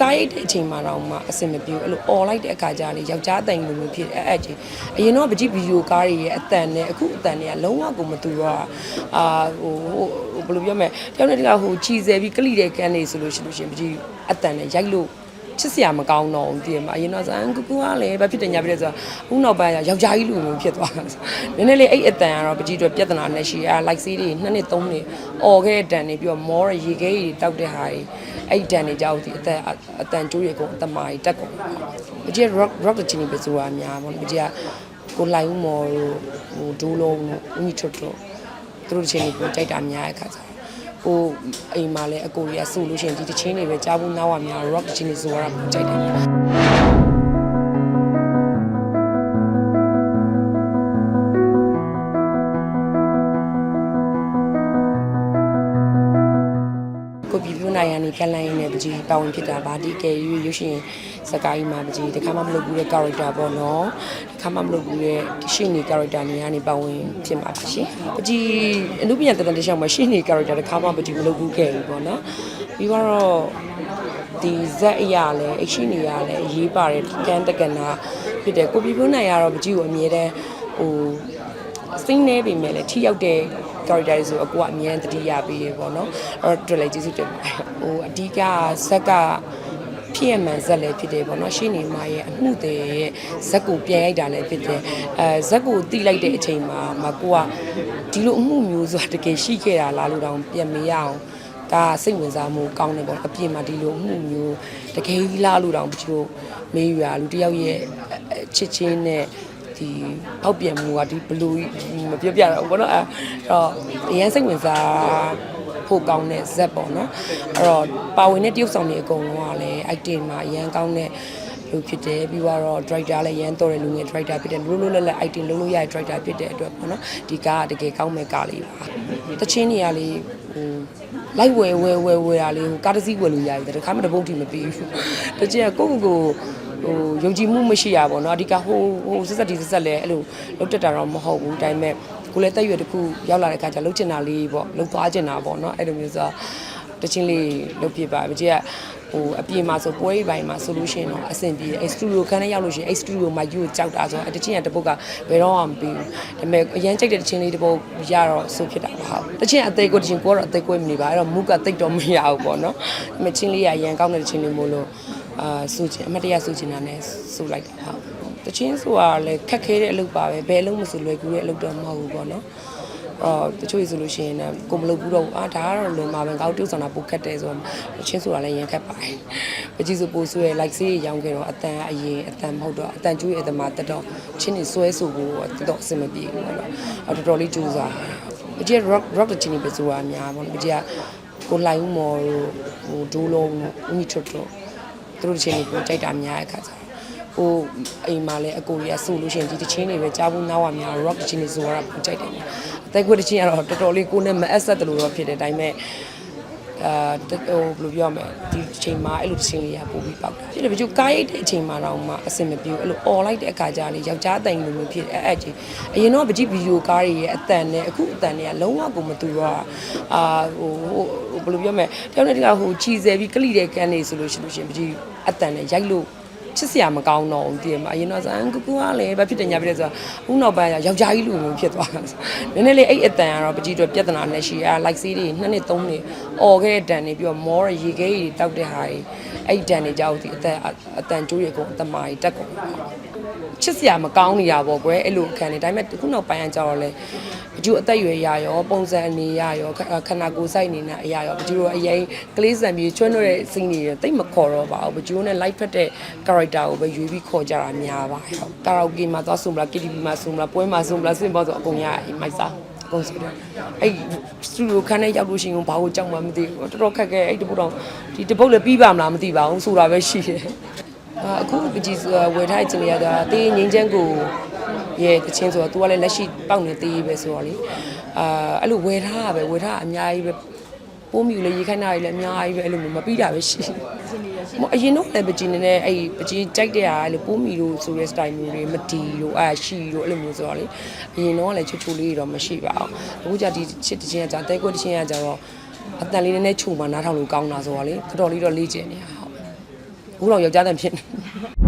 ကားရိတ်တဲ့အချိန်မှာတော့မှအဆင်မပြေဘူးအဲ့လိုអော်လိုက်တဲ့အခါကျလေယောက်ျားအတန်လိုမျိုးဖြစ်တယ်အဲ့အဲ့ချင်းအရင်တော့ပကြည့်ဗီဒီယိုကားတွေရဲ့အတန်နဲ့အခုအတန်တွေကလုံးဝကိုမတူတော့အာဟိုဟိုဘယ်လိုပြောမလဲတယောက်နဲ့တယောက်ဟိုချီဆယ်ပြီးကလိတဲ့ကန်နေဆိုလို့ရှိလို့ရှင်ပကြည့်အတန်နဲ့ရိုက်လို့ချစ်စရာမကောင်းတော့ဘူးတည်မှာအရင်တော့ဆိုအကူကူကလည်းဘာဖြစ်တယ်ညာဖြစ်တယ်ဆိုတော့ဦးနောက်ပိုင်းကယောက်ျားကြီးလူမျိုးဖြစ်သွားတာနည်းနည်းလေးအဲ့အတန်ကတော့ပကြည့်တော့ပြဿနာနဲ့ရှိအဲလိုက်ဆေးတွေနှစ်နှစ်သုံးနှစ်អော်ခဲ့တဲ့တန်တွေပြီးတော့မောရရေခဲကြီးတောက်တဲ့ဟာတွေ အဲ့တန်တွေကြောက်ဒီအတန်အတန်ကျိုးတွေအကုန်အတမာကြီးတက်ကုန်ပကြည့် rock rock တဲ့ချင်းပဲဆိုတာအများပေါ့ပကြည့်ကကိုလိုက်ဦးမော်တို့ဟိုဒိုးလုံးတို့ဦးညီထွတ်တို့သူတို့ချင်းတွေကိုကြိုက်တာများတဲ့ခါကျဟိုအိမ်မှာလည်းအကိုကြီးကဆိုလို့ရှိရင်ဒီတချင်းတွေပဲကြားဘူးနောက်ရများ rock တချင်းတွေဆိုရတာကြိုက်တယ် ပြည်ပြနိုင်ရန်နေကလန်ရင်းနဲ့ပကြီးတာဝန်ဖြစ်တာဗာဒီကယ်ရွရွရှင်စကားကြီးမှာပကြီးတခါမှမလုပ်ဘူးတဲ့ character ပေါ့နော်တခါမှမလုပ်ဘူးတဲ့ရှင်းနေ character နေကနေပါဝင်ဖြစ်မှာပါရှင်ပကြီးအနုပညာတန်တရှောင်းမှာရှင်းနေ character တခါမှပကြီးမလုပ်ဘူးခဲ့ဘူးပေါ့နော်ပြီးတော့ဒီဇက်အရာလဲအရှိနေရလဲအရေးပါတယ်ကန်းတက္ကနာဖြစ်တယ်ကိုပြည်ပြနိုင်ရတော့ပကြီးကိုအမြဲတမ်းဟိုစိမ့်နေပြီမဲ့လည်းထိရောက်တဲ့ character တွေဆိုအကူကအမြဲတမ်းတတိယပေးရပေါ့နော်အဲ့တော့တွေ့လိုက်ကျေးဇူးတင်ပါတယ်ဟိုအဓိကဇက်ကဖြစ်ရမှန်ဇက်လည်းဖြစ်တယ်ပေါ့နော်ရှင်းနေမှာရဲ့အမှုတွေရဲ့ဇက်ကိုပြန်ရိုက်တာလည်းဖြစ်တယ်အဲဇက်ကိုတိလိုက်တဲ့အချိန်မှာမကိုကဒီလိုအမှုမျိုးဆိုတာတကယ်ရှိခဲ့တာလားလို့တောင်ပြန်မရအောင်ဒါစိတ်ဝင်စားမှုကောင်းတယ်ပေါ့အပြင်မှာဒီလိုအမှုမျိုးတကယ်ကြီးလားလို့တောင်ပြီးတော့မေးရလူတစ်ယောက်ရဲ့ချစ်ချင်းနဲ့ ဒီပေါက်ပြန်မှုကဒီဘလူးမပြောပြတော့ဘူးပေါ့နော်အဲတော့အရင်စိတ်ဝင်စားဖို့ကောင်းတဲ့ဇက်ပေါ့နော်အဲ့တော့ပါဝင်တဲ့တရုပ်ဆောင်တွေအကုန်လုံးကလည်း item မှာအရင်ကောင်းတဲ့ လူဖြစ်တယ်ပြီးတော့ driver လည်းရန်တော်တဲ့လူငယ် driver ဖြစ်တယ်လို့လို့လည်း item လုံးလို့ရတဲ့ driver ဖြစ်တဲ့အတွက်ပေါ့နော်ဒီကားကတကယ်ကောင်းမဲ့ကားလေးပါတချင်းနေရာလေးဟိုလိုက်ဝဲဝဲဝဲဝဲတာလေးဟိုကားတစ်စီးဝယ်လို့ရတယ်တခါမှတပုတ်ထိမပြီးဘူးတချင်းကကိုယ့်ကိုယ်ကိုဟိုယုံကြည်မှုမရှိရပါတော့အဓိကဟိုဟိုဆက်ဆက်ဒီဆက်ဆက်လဲအဲ့လိုလုတ်တက်တာတော့မဟုတ်ဘူးဒါပေမဲ့ကိုလည်းတက်ရွယ်တစ်ခုရောက်လာတဲ့အခါကျလုတ်ချင်တာလေးပေါ့လုတ်သွားချင်တာပေါ့နော်အဲ့လိုမျိုးဆိုတချင်းလေးလုတ်ပြပါမကြီးကဟိုအပြင်မှာဆိုပွဲရီပိုင်းမှာဆိုလို့ရှိရင်တော့အဆင်ပြေတယ်အဲ့စတူဒီယိုခန်းထဲရောက်လို့ရှိရင်အဲ့စတူဒီယိုမှာယူကိုကြောက်တာဆိုတော့အဲ့တချင်းကတပုတ်ကဘယ်တော့မှမပြီးဘူးဒါပေမဲ့အရန်ကြိုက်တဲ့တချင်းလေးတပုတ်ရတော့ဆိုဖြစ်တာပါဟုတ်တချင်းအသေးကိုတချင်းကိုကတော့အသေးကိုမနေပါအဲ့တော့မူကတိတ်တော့မရဘူးပေါ့နော်ဒါပေမဲ့ချင်းလေးရရန်ကောင်းတဲ့တချင်းလေးမို့လို့အာစူချင်အမတ်တရစူချင်တာနဲ့စူလိုက်တာဟုတ် တချင်းဆိုတာလည်းခက်ခဲတဲ့အလုပ်ပါပဲဘယ်အလုပ်မဆိုလွယ်ကူတဲ့အလုပ်တော့မဟုတ်ဘူးပေါ့နော်အော်တချို့ဆိုလို့ရှိရင်လည်းကိုမလုပ်ဘူးတော့ဘူးအာဒါကတော့လွန်ပါပဲကောက်ပြုတ်ဆောင်တာပိုခက်တယ်ဆိုတော့တချင်းဆိုတာလည်းရန်ခက်ပါတယ်ပကြီးဆိုပိုဆွဲ like ဆေးရောင်းခဲ့တော့အတန်အရင်အတန်မဟုတ်တော့အတန်ကျွေးအတမတက်တော့ချင်းနေဆွဲဆိုဖို့တော်တော်အဆင်မပြေဘူးပေါ့နော်အော်တော်တော်လေးကြိုးစားပကြီး rock rock တချင်းနေပဲဆိုတာအများပေါ့နော်ပကြီးကကိုလိုက်ဦးမော်တို့ဟိုဒိုးလုံးတို့ဦးညီထွတ်တို့သူတို့တချင်းတွေကိုကြိုက်တာများတဲ့ခါကျတော့ ဟိုအိမ်မှာလည်းအကိုကြီးကဆိုလို့ရှိရင်ဒီတချင်းတွေပဲကြားဘူးနောက်ရများ rock တချင်းတွေဆိုရတာပုံကြိုက်တယ်အသက်ခွေးတချင်းကတော့တော်တော်လေးကိုယ်နဲ့မအဆက်တယ်လို့တော့ဖြစ်တယ်ဒါပေမဲ့အာဟိုဘယ်လိုပြောမလဲဒီအချိန်မှာအဲ့လိုတချင်းလေးရပို့ပြီးပေါက်တာဖြစ်တယ်ဘီကျူကားရိတ်တဲ့အချိန်မှာတော့မှအဆင်မပြေဘူးအဲ့လိုអော်လိုက်တဲ့အခါကျလေယောက်ျားအတန်လိုမျိုးဖြစ်တယ်အဲ့အဲ့ချင်းအရင်တော့ပကြည့်ဗီဒီယိုကားတွေရဲ့အတန်နဲ့အခုအတန်တွေကလုံးဝကိုမတူတော့အာဟိုဟိုဘယ်လိုပြောမလဲတယောက်နဲ့တယောက်ဟိုချီဆယ်ပြီးကလိတဲ့ကန်နေဆိုလို့ရှိလို့ရှင်ပကြည့်အတန်နဲ့ရိုက်လို့ ချစ်စရာမကောင်းတော့ဘူးတည်မှာအရင်တော့ဆိုအကူကူကလည်းဘာဖြစ်တယ်ညာဖြစ်တယ်ဆိုတော့ဦးနောက်ပိုင်းကယောက်ျားကြီးလူမျိုးဖြစ်သွားတာနည်းနည်းလေးအဲ့အတန်ကတော့ပကြီးတော့ပြဿနာနဲ့ရှိအဲလိုက်ဆေးတွေနှစ်နှစ်သုံးနှစ်អော်ခဲ့တဲ့တန်တွေပြီးတော့မောရရေခဲကြီးတောက်တဲ့ဟာတွေအဲ့တန်တွေကြောက်ဒီအတန်အတန်ကျိုးတွေအကုန်အတမာကြီးတက်ကုန်ချစ်စရာမကောင်းနေရပါကွယ်အဲ့လိုခံနေဒါပေမဲ့ခုနောက်ပိုင်းကကြတော့လေ အကျိုးအသက်အရွယ်ရရောပုံစံအနေရရောခခန္ဓာကိုယ်စိုက်နေတဲ့အရာရောဘကျူတို့အရင်ကလေးစံပြေချွန်းတို့တဲ့စိတ်နေရတိတ်မခေါ်တော့ပါဘူးဘကျူနဲ့ live ဖက်တဲ့ character ကိုပဲရွေးပြီးခေါ်ကြတာများပါတယ်ဟုတ်ကာရာအိုကေမှာသွားဆိုမလား KTV မှာဆိုမလားပွဲမှာဆိုမလားစင်ပေါ်ဆိုအကုန်ရအိမ်မိုက်စားအကုန်ဆိုတယ်အဲ့စတူဒီယိုခန်းထဲရောက်လို့ရှိရင်ဘာကိုကြောက်မှမသိဘူးတော်တော်ခက်ခဲအဲ့တပုတ်တော့ဒီတပုတ်လည်းပြီးပါမလားမသိပါဘူးဆိုတာပဲရှိတယ်အာအခုပကြီးဝယ်ထားတဲ့ချင်းလေးကတေးငင်းချမ်းကို ရဲ့တချင်းဆိုတော့ तू ကလည်းလက်ရှိပေါက်နေသေးပဲဆိုတော့လေအာအဲ့လိုဝယ်ထားတာပဲဝယ်ထားတာအများကြီးပဲပိုးမြူလေရေခိုင်းတာတွေလည်းအများကြီးပဲအဲ့လိုမျိုးမပြီးတာပဲရှိတယ်မအရင်တော့လည်းပကြီးနေနဲ့အဲ့ပကြီးကြိုက်တဲ့ဟာအဲ့လိုပိုးမြူလို့ဆိုတဲ့ style မျိုးတွေမတီလို့အာရှိလို့အဲ့လိုမျိုးဆိုတော့လေအရင်တော့လည်းချူချူလေးတွေတော့မရှိပါဘူးအခုကြဒီချစ်တချင်းကကြာတဲကွက်တချင်းကကြာတော့အတန်လေးနည်းနည်းခြုံမှနားထောင်လို့ကောင်းတာဆိုတော့လေတော်တော်လေးတော့လေ့ကျင့်နေတာဟုတ်ဘူးတော့ယောက်ျားတန်ဖြစ်နေ